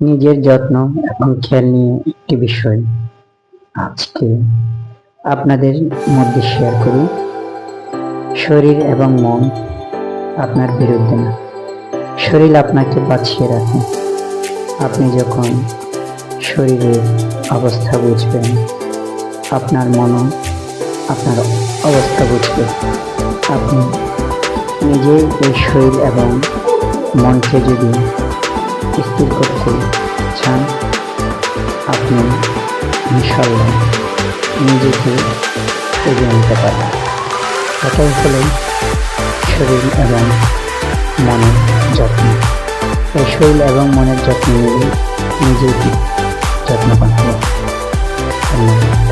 নিজের যত্ন এবং খেয়াল নিয়ে একটি বিষয় আজকে আপনাদের মধ্যে শেয়ার করি। শরীর এবং মন আপনার বিরুদ্ধে না। শরীর আপনাকে বাঁচিয়ে রাখে। আপনি যখন শরীরের অবস্থা বুঝবেন, আপনার মনও আপনার অবস্থা বুঝবে। আপনি নিজেই এই শরীর এবং মনকে যদি স্থির করতে চান আপনি ইনশাল্লাহ নিজেকে এগিয়ে নিতে পারবেন। এটাই হলো শরীর এবং মনের যত্ন। এই শরীর এবং মনের যত্ন নিয়ে নিজেকে যত্ন করতে ধন্যবাদ।